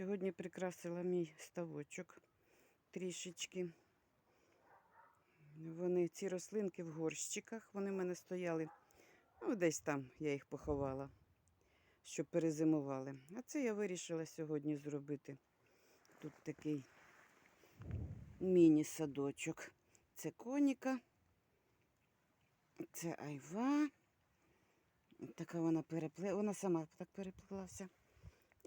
Сьогодні прикрасила мій ставочок трішечки. Вони, ці рослинки в горщиках, вони в мене стояли. Ну, десь там я їх поховала, щоб перезимували. А це я вирішила сьогодні зробити. Тут такий міні-садочок. Це коніка, це айва. Така вона перепле... Вона сама так переплелася.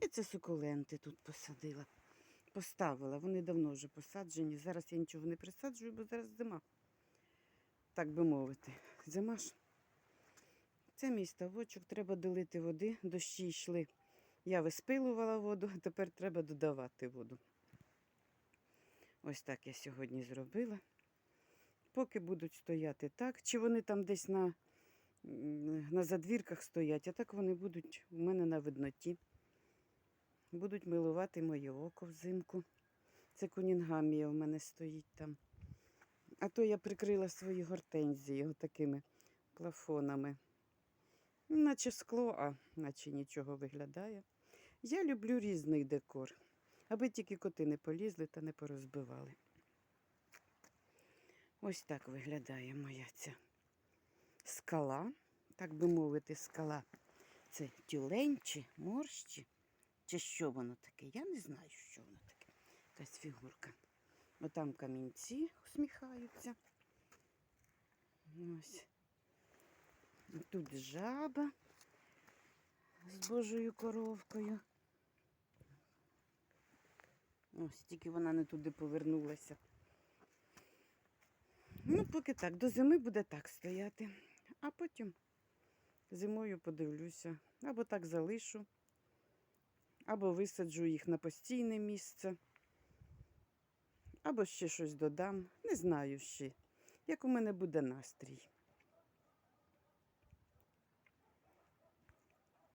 І це сукуленти тут посадила. Поставила. Вони давно вже посаджені. Зараз я нічого не присаджую, бо зараз зима. Так би мовити. Зима ж. Це мій ставочок, треба долити води. Дощі йшли. Я виспилувала воду, а тепер треба додавати воду. Ось так я сьогодні зробила. Поки будуть стояти так, чи вони там десь на, на задвірках стоять, а так вони будуть у мене на видноті. Будуть милувати моє око взимку. Це кунінгамія у мене стоїть там. А то я прикрила свої гортензії такими плафонами. Наче скло, а наче нічого виглядає. Я люблю різний декор, аби тільки коти не полізли та не порозбивали. Ось так виглядає моя ця скала, так би мовити, скала. Це тюлень чи морщі, чи що воно таке? Я не знаю, що воно таке. Якась фігурка. Отам камінці усміхаються. Ось. Тут жаба з Божою коровкою. Ось тільки вона не туди повернулася. Ну, поки так, до зими буде так стояти. А потім зимою подивлюся. Або так залишу, або висаджу їх на постійне місце, або ще щось додам. Не знаю ще, як у мене буде настрій.